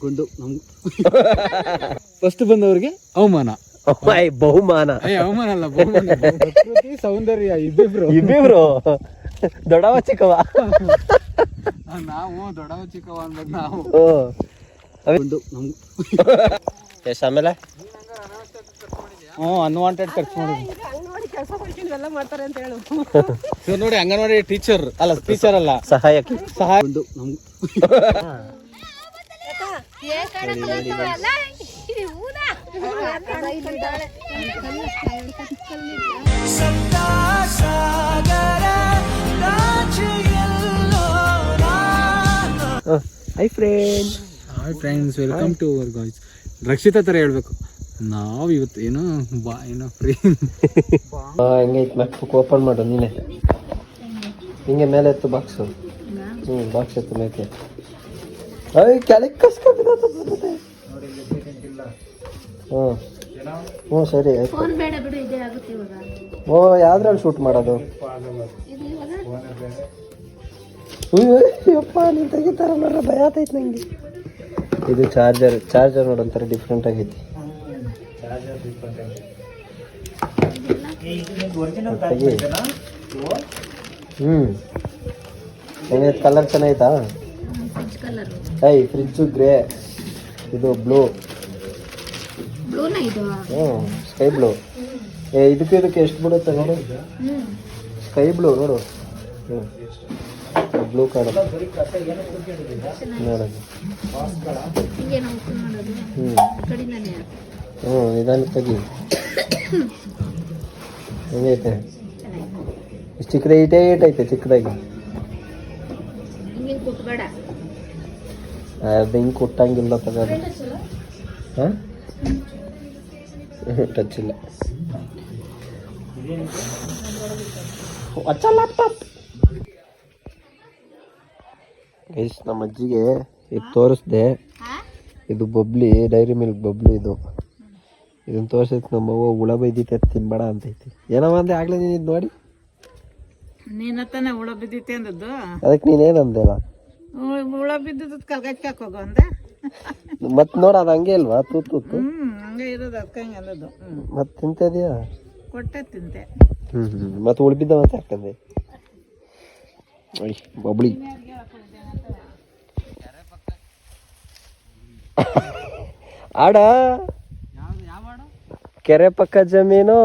ಕೊಂಡು ನಮ್ ಫಸ್ಟ್ ಬಂದವ್ರಿಗೆ ಅವಮಾನ. ಐ ಬಹುಮಾನ. ಅವಮಾನ ಅಲ್ಲ ಬಹುಮಾನ ಪ್ರಕೃತಿ ಸೌಂದರ್ಯ ಇಬ್ಬಿಬ್ರು. ಇಬ್ಬಿಬ್ರು. ದೊಡವ ಚಿಕ್ಕವ. ನಾವು ದೊಡವ ಚಿಕ್ಕವ ಅನ್ಬೇಕು ನಾವು. ಓ. ನಮ್ಗೆ ಎಷ್ಟು ಆಮೇಲೆ ಹ್ಞೂ ಅನ್ವಾಂಟೆಡ್ ಖರ್ಚು ಮಾಡಿದ್ವಿ ಅಂಗನವಾಡಿ ಕೆಲಸ ಮಾಡ್ಕೊಂಡು ಎಲ್ಲ ಮಾಡ್ತಾರೆ ಅಂತ ಹೇಳು. ಇವ್ರು ನೋಡಿ ಅಂಗನವಾಡಿ ಟೀಚರ್ ಅಲ್ಲ ಟೀಚರ್ ಅಲ್ಲ. ಸಹಾಯಕಿ. ಸಹಾಯ ಕೊಂಡು ನಮ್ hi friend hi friends welcome to our guys Rakshita ಥರ ಹೇಳ್ಬೇಕು. ನಾವು ಇವತ್ತು ಏನೋ ಬಾ ಏನೋ ಫ್ರೀ ಹೆಂಗೈತ್ ಮ್ಯಾಕ್ ಓಪನ್ ಮಾಡು ನೀನೆ. ಹಿಂಗೆ ಮೇಲೆ ಎತ್ತು ಬಾಕ್ಸು ಹ್ಞೂ ಬಾಕ್ಸ್ ಎತ್ತು ಮೇಕೆ. ಅಯ್ಯ ಕೆಳಗೆ ಕಸ್ಕೊಂಡಿದ್ದೆ ಹ್ಞೂ ಹ್ಞೂ ಸರಿ ಆಯ್ತು. ಫೋನ್ ಬೇಡ ಬಿಡು ಇದೇ ಆಗುತ್ತೆ ಇವಾಗ. ಓ ಯಾವ್ದ್ರಲ್ಲಿ ಶೂಟ್ ಮಾಡೋದು? ಇದು ಇವಾಗ? ಉಯ್ಯ್, ಯಪ್ಪ ನೀನು ತೆಗಿತಾರ ನೋಡ್ರ ಭಯ ಆತೈತೆ ನಂಗೆ. ಇದು ಚಾರ್ಜರ್ ಚಾರ್ಜರ್ ನೋಡೋಂಥರ ಡಿಫ್ರೆಂಟ್ ಆಗೈತಿ. ಹ್ಞೂ ಹೆಂಗೈತೆ ಕಲರ್ ಚೆನ್ನಾಗೈತಾ? ಐ ಫ್ರಿಜ್ಜು ಗ್ರೇ ಇದು ಬ್ಲೂ ಬ್ಲೂನ ಇದು? ಹ್ಞೂ ಸ್ಕೈ ಬ್ಲೂ ಏ ಇದಕ್ಕೆ ಇದಕ್ಕೆ ಎಷ್ಟು ಬಿಡುತ್ತೆ ನೋಡು. ಹ್ಮ್. ಸ್ಕೈ ಬ್ಲೂ ನೋಡು. ಹ್ಞೂ ಬ್ಲೂ ಕಾರ್ಡ್ ನೋಡೋದು ಓಪನ್ ಮಾಡೋದು? ಹ್ಞೂ ಈ ಕಡೆಯಿಂದನೇ ಹ್ಞೂ ನಿಧಾನ ತೆಗಿ. ಹೆಂಗೈತೆ? ಚೆನ್ನಾಗಿದೆ. ಇಷ್ಟು ಚಿಕ್ಕದ ಇಟೇ ಐತೆ ಚಿಕ್ಕದಾಗಿ. ಹಿಂಗೆ ಕುಟ್ಬೇಡ ಅದು ಹಿಂಗೆ ಕೊಟ್ಟಂಗಿಲ್ಲ ತಗೋದು ಹಾಂ? ಟಚ್ ಇಲ್ಲ. ಲ್ಯಾಪ್ಟಾಪ್ ಗೈಸ್ ನಮ್ಮ ಅಜ್ಜಿಗೆ ಇದು ತೋರಿಸ್ದೆ. ಇದು ಬಬ್ಲಿ ಡೈರಿ ಮಿಲ್ಕ್ ಬಬ್ಲಿ ಇದು. ಇದನ್ನ ನಮ್ಮ ನಮ್ಮವ್ವ ಹುಳ ಬೈದಿತ್ತೆ ತಿನ್ಬೇಡ ಅಂತೈತಿ ಏನವ ಅಂದೆ ಆಗ್ಲೇ ನೀನು ಇದು ನೋಡಿ. ನೀನ ತಾನೇ ಹುಳ ಬಿದ್ದೈತೆ ಅಂದದ್ದು? ಅದಕ್ಕೆ ನೀನೇನಂದೆಲ್ಲ ಹುಳ- ಹುಳ ಬಿದ್ದದ್ದು ಕಲ್ಗಚ್ಚಾಕ್ ಹೋಗು ಅಂದೆ. ಮತ್ ನೋಡ ಅದ ಹಂಗೆ ಇಲ್ವಾ? ತೂತ್ ತೂತು ಹ್ಮ್ ಹಂಗೆ ಇರೋದು ಅದಕ್ಕೆ ಹಂಗೆ ಅನ್ನೋದು. ಹ್ಮ್. ಮತ್ ತಿಂತದ್ಯಾ? ಕೊಟ್ಟೆ ತಿಂತೆ. ಹ್ಮ್ ಹ್ಮ್ ಮತ್ತೆ ಉಳ್ಬಿದ್ದ ಮತ್ತೆ ಹಾಕಂದೆ ಒಯ್ ಬಬ್ಳಿ. ಆಡ. ಕೆರೆ ಪಕ್ಕ ಜಮೀನು.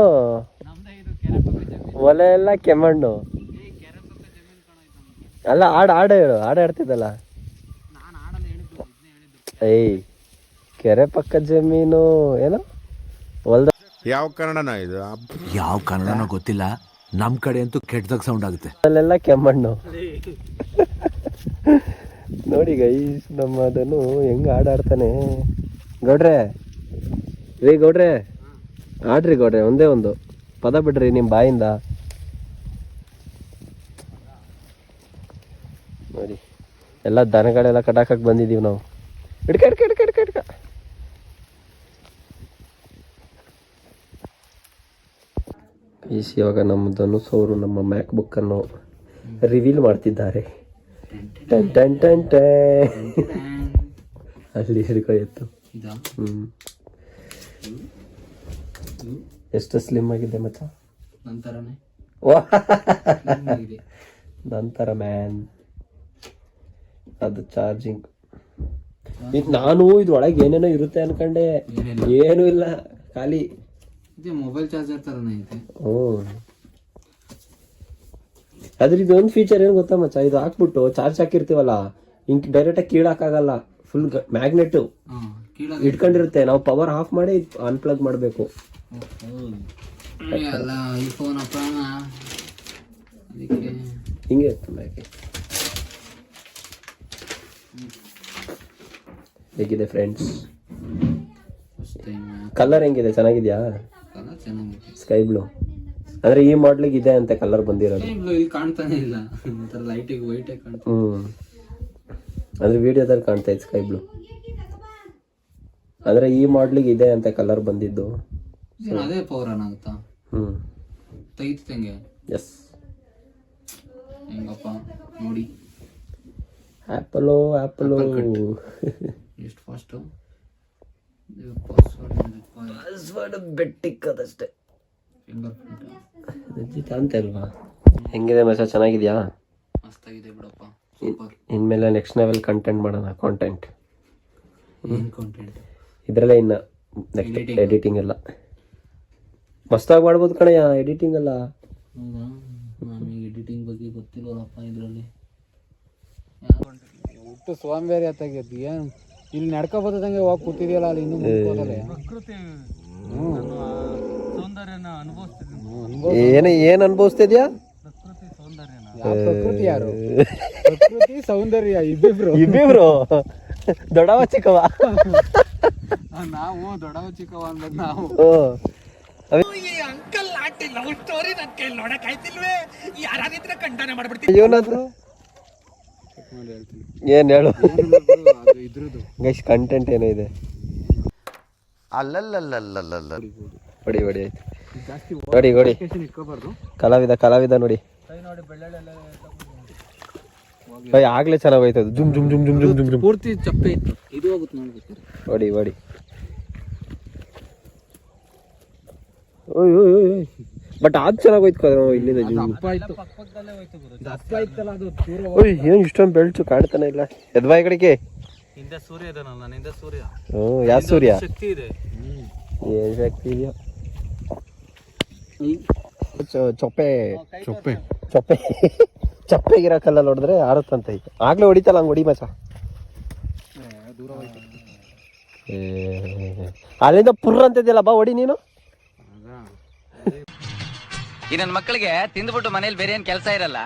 ಒಲೆ ಎಲ್ಲ ಕೆಮ್ಮಣ್ಣು. ಅಲ್ಲ ಆಡ ಆಡ ಹೇಳು ಆಡ ಆಡ್ತಿದ್ದಲ್ಲ. ಏಯ್ ಕೆರೆ ಪಕ್ಕ ಜಮೀನು ಏನು? ಹೊಲ್ದ ಯಾವ ಕನ್ನಡನ ಇದು? ಯಾವ ಕನ್ನಡನೋ ಗೊತ್ತಿಲ್ಲ. ನಮ್ ಕಡೆ ಅಂತೂ ಕೆಟ್ಟದಾಗ ಸೌಂಡ್ ಆಗುತ್ತೆ. ಅಲ್ಲೆಲ್ಲ ಕೆಮ್ಮಣ್ಣು. ನೋಡಿ ಗೈಸ್ ನಮ್ಮ ಅದನ್ನು ಹೆಂಗ ಆಡಾಡ್ತಾನೆ. ಗೌಡ್ರೆ ರೀ ಗೌಡ್ರೆ. ಆಡ್ರಿ ಗೌಡ್ರೆ ಒಂದೇ ಒಂದು. ಪದ ಬಿಡ್ರಿ ನಿಮ್ಮ ಬಾಯಿಂದ ನೋಡಿ ಎಲ್ಲ ದನಗಳೆಲ್ಲ ಕಟಾಕಕ್ ಬಂದಿದ್ದೀವಿ ನಾವು. ಹಿಡ್ಕ ಹಿಡ್ಕ ಹಿಡ್ಕ ಹಿಡ್ಕ ಈಸ್ ಇವಾಗ ನಮ್ಮ ಧನುಸ್ ಅವರು ನಮ್ಮ ಮ್ಯಾಕ್ ಬುಕ್ ಅನ್ನು ರಿವೀಲ್ ಮಾಡ್ತಿದ್ದಾರೆ. ಟೆನ್ ಟೆನ್ ಟನ್ ಟನ್. ಅಲ್ಲಿ ಹಿಡ್ಕೊಯ್ತು ಹ್ಮ್. ಎಷ್ಟು ಸ್ಲಿಮ್ ಆಗಿದೆ ಮಚ್ಚ? ವಾಹ್. ನಂತರ ಮ್ಯಾನ್ ಅದು ಚಾರ್ಜಿಂಗ್ ಇದು ನಾನು ಇದ್ರೊಳಗೆ ಏನೇನೋ ಇರುತ್ತೆ ಅನ್ಕಂಡೆ. ಏನು ಇಲ್ಲ ಖಾಲಿ. ಮೊಬೈಲ್ ಚಾರ್ಜರ್ ತರನೇ ಐತೆ. ಹ್ಞೂ. ಅದ್ರ ಇದೊಂದು ಫೀಚರ್ ಏನು ಗೊತ್ತಾ ಮಚ್ಚ? ಇದು ಹಾಕ್ಬಿಟ್ಟು ಚಾರ್ಜ್ ಹಾಕಿರ್ತೀವಲ್ಲ ಹಿಂಗ್ ಡೈರೆಕ್ಟಾಗಿ ಕೀಳಾಕಾಗಲ್ಲ ಫುಲ್ ಮ್ಯಾಗ್ನೆಟ್ ಇಟ್ಕೊಂಡಿರುತ್ತೆ. ನಾವು ಪವರ್ ಆಫ್ ಮಾಡಿ ಅನ್ಪ್ಲಗ್ ಮಾಡಬೇಕು. ಅಲ್ಲ ಈ ಫೋನ್ ಅಪ್ಪ ಹಿಂಗೆ ಇತ್ತು ಮ್ಯಾಗೆ ಹೇಗಿದೆ ಫ್ರೆಂಡ್ಸ್ ಕಲರ್ ಹೆಂಗಿದೆ? ಚೆನ್ನಾಗಿದ್ಯಾ? ಸ್ಕೈ ಬ್ಲೂ ಅಂದ್ರೆ ಈ ಮಾಡ್ಲಿಗೆ ಇದೆ ಅಂತ ಕಲರ್ ಬಂದಿರೋದು. ಇಲ್ಲ ಇಲ್ಲಿ ಕಾಣ್ತಾನೆ ಇಲ್ಲ. ಒಂಥರ ಲೈಟಿಗೆ ವೈಟೇ ಕಾಣ್ತಾ ಹ್ಮ್. ಅಂದ್ರೆ ವಿಡಿಯೋದಲ್ಲಿ ಕಾಣ್ತಾ ಇದೆ ಸ್ಕೈ ಬ್ಲೂ ಅಂದ್ರೆ ಈ ಮಾಡ್ಲಿಗೆ ಇದೆ ಅಂತ ಕಲರ್ ಬಂದಿದ್ದು. ಅದೇ ಪವರ್ ಆನ್ ಆಗುತ್ತಾ ಹ್ಮ್. ತೆಗಿತಂಗೆ ಎಸ್ ಹೆಂಗಪ್ಪ? ನೋಡಿ. ಆ್ಯಪಲೋ ಆ್ಯಪಲು ಎಷ್ಟು ಫಾಸ್ಟು ಪಾಸ್ವರ್ಡ್ ಪಾಸ್ವರ್ಡ್ ಬೆಟ್ಟಿಕ್ಕದಷ್ಟೇ. ಫಿಂಗರ್ ಅಂತ ಅಂತೆ ಅಲ್ವಾ? ಹೆಂಗಿದೆ ಮೆಸೇಜ್ ಚೆನ್ನಾಗಿದ್ಯಾ? ಮಸ್ತಾಗಿದೆ ಬಿಡಪ್ಪ. ಸೂಪರ್ ಇನ್ಮೇಲೆ ನೆಕ್ಸ್ಟ್ ಲೆವೆಲ್ ಕಂಟೆಂಟ್ ಮಾಡೋಣ ಕಾಂಟೆಂಟ್ ಕಾಂಟೆಂಟ್ ಇದರಲ್ಲೇ ಇನ್ನು ನೆಕ್ಸ್ಟ್ ಎಡಿಟಿಂಗ್ ಎಲ್ಲ. ಮಸ್ತಾಗಿ ಮಾಡ್ಬೋದು ಕಣಯ್ಯ ಎಡಿಟಿಂಗ್ ಎಲ್ಲ. ಹೌದಾ? ನಮಗೆ ಎಡಿಟಿಂಗ್ ಬಗ್ಗೆ ಗೊತ್ತಿಲ್ಲಪ್ಪ ಇದರಲ್ಲಿ. ಒಟ್ಟು ಸೋಂಬೇರಿ ಆತಾಗ್ಯದ ಏನು? ಇಲ್ಲಿ ನಡ್ಕೊ ಬರ್ತದಂಗೆ ಹೋಗಿ ಕೂತಿದೆಯಲ್ಲ ಅಲ್ಲಿ ಇನ್ನೂ ಏನ ಏನು ಏನು ಅನುಭವಿಸ್ತಿದ್ಯಾ? ಪ್ರಕೃತಿ ಯಾರು? ಪ್ರಕೃತಿ ಸೌಂದರ್ಯ ಇಬ್ಬಿಬ್ರು. ಇಬ್ಬಿಬ್ರು? ದೊಡ್ಡವ ಚಿಕ್ಕವ? ನಾವು ದೊಡ್ಡವ ಚಿಕ್ಕವ ಅನ್ಬೇಕು ನಾವು. ಓ. ಇವನತ್ರ ಏನ್ ಹೇಳು? ಗೈಸ್ ಕಂಟೆಂಟ್ ಏನೋ ಇದೆ. ಅಲ್ಲಲ್ಲಲ್ಲಲ್ಲಲ್ಲ ಹೊಡಿ ಹೊಡಿ. ಆಯ್ತು. ನೋಡಿ ನೋಡಿ. ಕಲಾವಿದ ಕಲಾವಿದ ನೋಡಿ. ಆಗ್ಲೇ ಚೆನ್ನಾಗ್ ಹೋಯ್ತು ಅದು ಜುಮ್ ಜುಮ್ ಜುಮ್ ಜುಮ್ ಜುಮ್ ಜುಮ್ ಜುಮ್. ಪೂರ್ತಿ ಚಪ್ಪೆ ಇತ್ತು. ಇದು ಹೋಗುತ್ತೆ ನೋಡ್ಬೇಕು. ಹೊಡಿ ಹೊಡಿ. ಓಯ್ ಓಯ್ ಓಯ್ ಓಯ್. ಬಟ್ ಅದು ಚೆನ್ನಾಗೋಯ್ತು ಕದ ಇಲ್ಲಿಂದ ಏನ್ ಇಷ್ಟೊಂದು ಬೆಳ್ಚು ಕಾಣ್ತಾನೆ ಇಲ್ಲ. ಎದ್ಬಾಯಿ ಕಡೆಗೆ. ಹಿಂದೆ ಸೂರ್ಯ ಸೂರ್ಯ. ಹ್ಞೂ ಯಾವ ಸೂರ್ಯ? ಶಕ್ತಿ ಇದೆ. ಏನ್ ಶಕ್ತಿ ಇದೆಯೋ? ಚೊ- ಚೊಪ್ಪೆ. ಚೊಪ್ಪೆ. ಚೊಪ್ಪೆ. ಚಪ್ಪೆ ಕಲ್ಲಲ್ಲಿ ಹೊಡೆದ್ರೆ ಆರುತ್ತಂತ ಈಗ. ಆಗ್ಲೇ ಹೊಡಿತಲ್ಲ ಹಂಗೆ ಹೊಡಿ ಮಚ. ದೂರ ಹೋಯ್ತು. ಏ, ಅಲ್ಲಿಂದ ಪುರ್ರ ಅಂತಿದ್ಯಲ್ಲ ಬಾ ಹೊಡಿ ನೀನು. ಈ ನನ್ನ ಮಕ್ಕಳಿಗೆ ತಿಂದ್ಬಿಟ್ಟು ಮನೇಲಿ ಬೇರೆ ಏನ್ ಕೆಲಸ ಇರಲ್ಲ?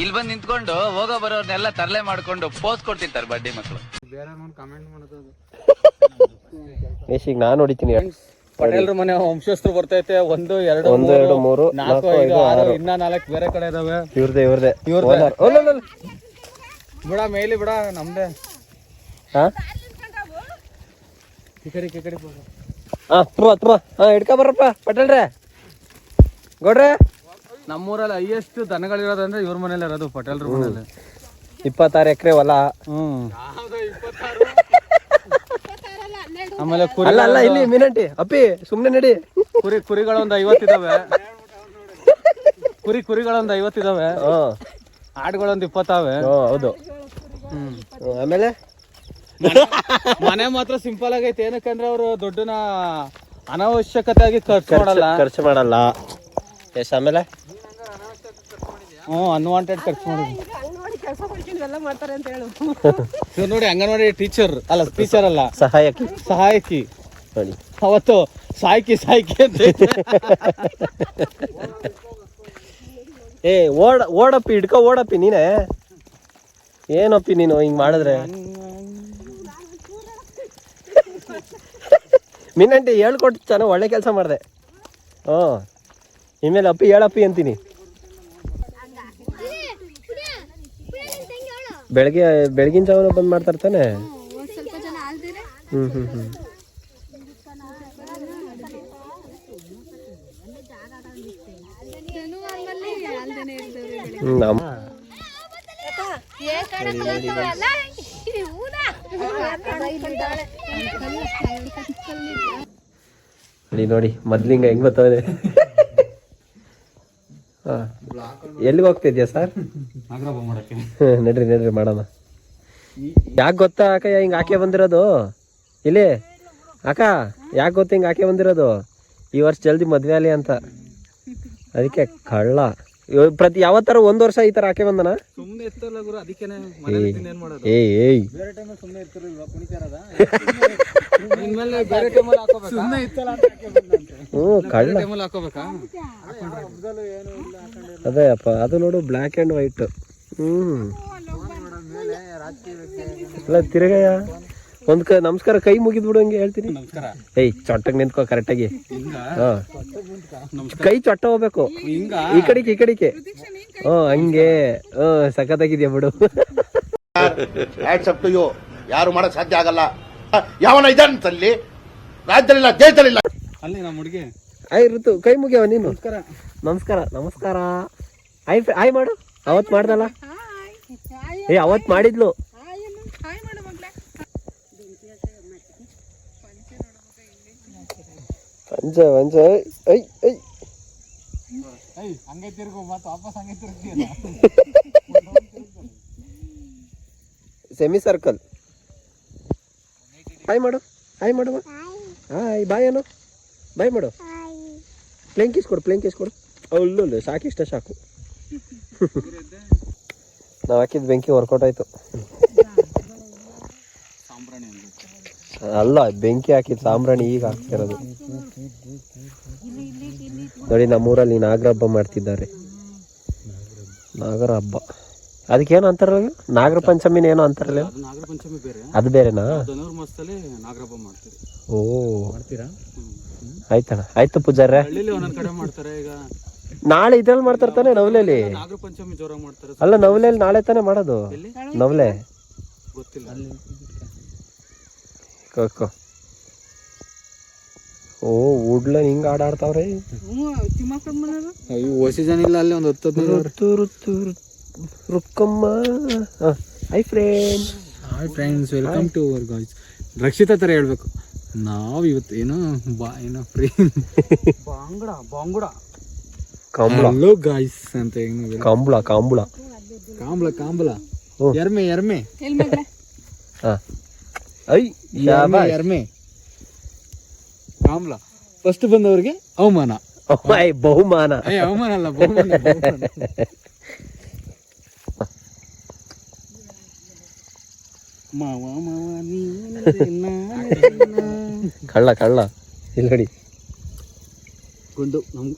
ಇಲ್ಲಿ ಬಂದು ನಿಂತ್ಕೊಂಡು ಹೋಗೋ ಬರೋರ್ನೆಲ್ಲ ತರಲೆ ಮಾಡ್ಕೊಂಡು ಪೋಸ್ ಕೊಡ್ತಿರ್ತಾರೆ ಬಡ್ಡಿ ಮಕ್ಕಳು ಬೇರೆ ಕಮೆಂಟ್ ಮಾಡೋದು ಅದು. ಮೇಶ್ ಈಗ ನಾನು ಹೊಡಿತೀನಿ. ಪಟೇಲ್ರ ಮನೆ ವಂಶಸ್ಥರು ಬರ್ತೈತೆ. ಒಂದು ಎರಡು ಒಂದು ಎರಡು ಮೂರು ನಾಲ್ಕು ಐದು ಆರು ಇನ್ನ ನಾಲ್ಕು ಬೇರೆ ಕಡೆ ಇದಾವೆ. ಇವ್ರದೇ ಇವ್ರದೇ. ಇವ್ರ್ದೇ. ಬಿಡ ಮೇಲಿ ಬಿಡ ನಮ್ದೇ. ಹಾ ಕಿಕಡಿ ಕಿಕಡಿ ಹೋಗು. ಹಾ ತುರುವ ತುರುವ ಹಾ ಹಿಡ್ಕೊ ಬರ್ರಪ್ಪ ಪಟೇಲ್ರೆ. ಗೌಡ್ರೆ? ನಮ್ಮೂರಲ್ಲಿ ಹೈಯೆಸ್ಟ್ ದನಗಳಿರೋದಂದ್ರೆ ಇವ್ರ ಮನೇಲಿ ಇರೋದು ಪಟೇಲ್ರ ಮನೇಲಿ. ಇಪ್ಪತ್ತಾರು ಎಕರೆ ಹೊಲ. ಹ್ಮ್. ಆಮೇಲೆ ಕುರಿ ಅಲ್ಲ ಅಲ್ಲ ಇಲ್ಲಿ ಮೀನಂಟಿ ಅಪ್ಪಿ ಸುಮ್ನೆ ನಡಿ. ಕುರಿ ಕುರಿಗಳೊಂದು ಐವತ್ತಿದಾವೆ ಕುರಿ ಕುರಿಗಳೊಂದು ಐವತ್ತಿದಾವೆ ಹಾ. ಆಡುಗಳೊಂದು ಇಪ್ಪತ್ತಾವೆ. ಹೌದು. ಹ್ಮ್. ಹ್ಮ್, ಆಮೇಲೆ? ಮನೆ ಮಾತ್ರ ಸಿಂಪಲ್ ಆಗೈತೆ. ಏನಕ್ಕಂದ್ರೆ ಅವರು ದುಡ್ಡನ್ನ ಅನಾವಶ್ಯಕತೆಯಾಗಿ ಖರ್ಚು ಮಾಡಲ್ಲ. ಖರ್ಚು ಮಾಡಲ್ಲ. ಎಸ್ ಆಮೇಲೆ? ಹ್ಞೂ ಅನ್ವಾಂಟೆಡ್ ಖರ್ಚು ಮಾಡಿದ್ವಿ ಇವ್ರು ನೋಡಿ ಅಂಗನವಾಡಿ ಟೀಚರ್ ಅಲ್ಲ ಟೀಚರ್ ಅಲ್ಲ. ಸಹಾಯಕಿ. ಸಹಾಯಕಿ. ನೋಡಿ. ಅವತ್ತು ಸಾಯ್ಕಿ ಸಾಯ್ಕಿ ಅಂತ. ಏ ಓಡ ಓಡಪ್ಪಿ ಹಿಡ್ಕೊ ಓಡಪ್ಪಿ ನೀನೇ. ಏನಪ್ಪಿ ನೀನು ಹಿಂಗ್ ಮಾಡಿದ್ರೆ? ನಿನ್ನಂಟಿ ಹೇಳ್ಕೊಟ್ಟು ಚೆನ್ನಾಗಿ ಒಳ್ಳೆ ಕೆಲಸ ಮಾಡಿದೆ. ಹ್ಞೂ. ಇನ್ಮೇಲೆ ಅಪ್ಪಿ ಹೇಳಪ್ಪಿ ಅಂತೀನಿ. ಬೆಳಗ್ಗೆ ಬೆಳಗಿನ ಜಾವನ ಬಂದ್ ಮಾಡ್ತಾರೆ ತಾನೆ? ಹ್ಞೂ ಇರ್ತವ್ರೆ ಹ್ಮ್. ನಮ್ಮ ನೋಡಿ ಮೊದ್ಲಿಂಗ ಹೆಂಗ್ ಬರ್ತವೆ ಹಾ ಎಲ್ಲಿಗೆ ಹೋಗ್ತಿದ್ಯಾ ಸರ್? ನಡ್ರಿ ನಡ್ರಿ ಮಾಡೋಣ. ಯಾಕೆ ಗೊತ್ತಾ ಅಕ್ಕ ಹಿಂಗೆ ಆಕೆ ಬಂದಿರೋದು? ಇಲ್ಲಿ ಅಕ್ಕ ಯಾಕೆ ಗೊತ್ತ ಹಿಂಗೆ ಆಕೆ ಬಂದಿರೋದು? ಈ ವರ್ಷ ಜಲ್ದಿ ಮದ್ವೆ ಅಲ್ಲಿ ಅಂತ. ಅದಕ್ಕೆ ಕಳ್ಳ. ಪ್ರತಿ ಯಾವತ್ತಾರ ಒಂದ್ ವರ್ಷ ಈ ತರ ಹಾಕಿ ಬಂದನ? ಸುಮ್ಮನೆ ಇರ್ತಲ್ಲ ಗುರು ಅದಕ್ಕೇನೆ ಏನ್ ಮಾಡೋದು? ಏಯ್ ಏಯ್. ಬೇರೆ ಟೈಮಲ್ಲಿ ಸುಮ್ಮನೆ ಇರ್ತಿರಲ್ವಾ ಕುಣಿತಾರದ? ಇನ್ಮೇಲೆ ಬೇರೆ ಟೈಮಲ್ಲಿ ಹಾಕೋಬೇಕಾ? ಸುಮ್ಮನೆ ಇತ್ತಲ್ಲ ಅಂತ ಹ್ಞೂ ಕಳ್ಳ. ಟೈಮಲ್ಲಿ ಹಾಕೋಬೇಕಾ? ಅದೇ ಅಪ್ಪ ಅದು ನೋಡು ಬ್ಲಾಕ್ ಅಂಡ್ ವೈಟ್ ಹ್ಮ್. ಅಲ್ಲ ತಿರ್ಗಯ್ಯ. ಒಂದ್ ಕ ನಮಸ್ಕಾರ ಕೈ ಮುಗಿದ್ ಹಂಗೆ ಹೇಳ್ತೀನಿ. ನಮಸ್ಕಾರ. ಏಯ್ ಚೊಟ್ಟಗ್ ನಿಂತ್ಕೋ ಕರೆಕ್ಟಾಗಿ. ಹಾ. ಕೈ ಚೊಟ್ಟ ಹೋಗ್ಬೇಕು. ಹಿಂಗ? ಈ ಕಡೆಗೆ ಈ ಕಡೆಗೆ. ಹ್ಞೂ ಹಂಗೆ. ಹ್ಞೂ ಸಖತ್ತಾಗಿದ್ಯಾ ಬಿಡು. ಯಾರು ಮಾಡಕ್ ಸಾಧ್ಯ ಆಗಲ್ಲ. ಯಾವನ ಇದ್ದಾನಂತಲ್ಲಿ ರಾಜ್ಯದಲ್ಲಿಲ್ಲ ದೇಶದಲ್ಲಿಲ್ಲ. ಅಲ್ಲಿ ನಮ್ಮ ಹುಡುಗಿ. ಆಯ್ ಋತು ಕೈ ಮುಗಿಯವ ನೀನು? ನಮಸ್ಕಾರ. ನಮಸ್ಕಾರ ನಮಸ್ಕಾರ. ಆಯ್ ಆಯ್ ಮಾಡು. ಅವತ್ ಮಾಡ್ದಲ್ಲ? ಏ ಅವತ್ ಮಾಡಿದ್ಲು. ಅಂಜ ಅಂಜ ಐ ಐ ಹಂಗೆ ತಿರ್ಗು ಮತ್ತೆ ವಾಪಸ್ ಹಂಗೆ ತಿರ್ಗ್ತೀಯಲ್ಲ ಸೆಮಿ ಸರ್ಕಲ್ ಹಾಯ್ ಮಾಡು ಹಾಯ್ ಮಾಡುವ ಹಾಯ್ ಬಾಯ್ ಅನು. ಬಾಯ್ ಮಾಡು. ಪ್ಲೇನ್ ಕಿಸ್ ಕೊಡು ಪ್ಲೇನ್ ಕಿಸ್ ಕೊಡು. ಅಲ್ಲಲ್ಲ ಸಾಕಿಷ್ಟ ಸಾಕು. ನಾವು ಹಾಕಿದ ಬೆಂಕಿ ವರ್ಕೌಟ್ ಆಯ್ತು. ಅಲ್ಲ ಬೆಂಕಿ ಹಾಕಿದ ಸಾಂಬ್ರಾಣಿ ಈಗ ಹಾಕ್ತಿರೋದು. ನೋಡಿ ನಮ್ಮೂರಲ್ಲಿ ನಾಗರ ಹಬ್ಬ ಮಾಡ್ತಿದ್ದಾರೆ. ನಾಗರ ಹಬ್ಬ ಅದಕ್ಕೇನು ಅಂತಾರಲ್ಲ ನಾಗರ ಪಂಚಮಿನ ಏನೋ ಅಂತಾರಲ್ಲ ಅದು ನಾಗರ ಪಂಚಮಿ ಬೇರೆ ಅದು ಬೇರೆನಾ? ಧನುರ್ ಮಾಸದಲ್ಲಿ ನಾಗರ ಹಬ್ಬ ಮಾಡ್ತೀರಿ ಓ. ಮಾಡ್ತೀರಾ ಆಯ್ತಣ್ಣ ಆಯ್ತು ಪೂಜಾರೆ ಹಳ್ಳಿಲಿ ಒಂದೊಂದ್ ಕಡೆ ಮಾಡ್ತಾರೆ ಈಗ ನಾಳೆ ಇದ್ರಲ್ಲಿ ಮಾಡ್ತಾರೆ ತಾನೆ ನವಲೆಯಲ್ಲಿ ನಾಗರ ಪಂಚಮಿ ಜೋರಾಗಿ ಮಾಡ್ತಾರೆ ಅಲ್ಲ ನವಲೇಲಿ ನಾಳೆ ತಾನೆ ಮಾಡೋದು. ನವಲೆ. ಗೊತ್ತಿಲ್ಲ. ಕೋ ಓ ಉಡ್ಲ ಹಿಂಗ ಆಡಾಡ್ತಾವ್ರಿ ಅಯ್ಯೋ ಓಸಿ ಜನ ಇಲ್ಲ ಅಲ್ಲಿ ಒಂದು ಹತ್ತು ರುತ್ತು ರುತ್- Rukkamma. Hi friend hi friends welcome to our guys Rakshita ಥರ ಹೇಳ್ಬೇಕು. ನಾವು ಇವತ್ತು ಏನೋ ಬಾ ಏನೋ ಫ್ರೀ ಬಾಂಗುಡ ಬಾಂಗುಡ. ಕಾಂಬುಳ. ಹಲೋ ಗಾಯ್ಸ್ ಅಂತ ಏನು ಕಾಂಬುಳ ಕಾಂಬುಳ. ಕಾಂಬಳ ಕಾಂಬಳ. ಎರ್ಮೆ ಎರ್ಮೆ. ಹಾ. ಐ ಎರ್ಮೆ ಶಾಬಾಷ್. ಎರ್ಮೆ ಕಾಂಬಳ ಫಸ್ಟ್ ಬಂದವ್ರಿಗೆ ಅವಮಾನ ಐ ಬಹುಮಾನ ಏ ಅವಮಾನ ಅಲ್ಲ ಬಹುಮಾನ ಬಹುಮಾನ. ಮಾವ ಮಾವ ನೀನದೆ ನಾನೇ ನಿನ್ನ. ಕಳ್ಳ ಕಳ್ಳ ಇಲ್ಲಿ ನೋಡಿ ಗುಂಡು ನಮ್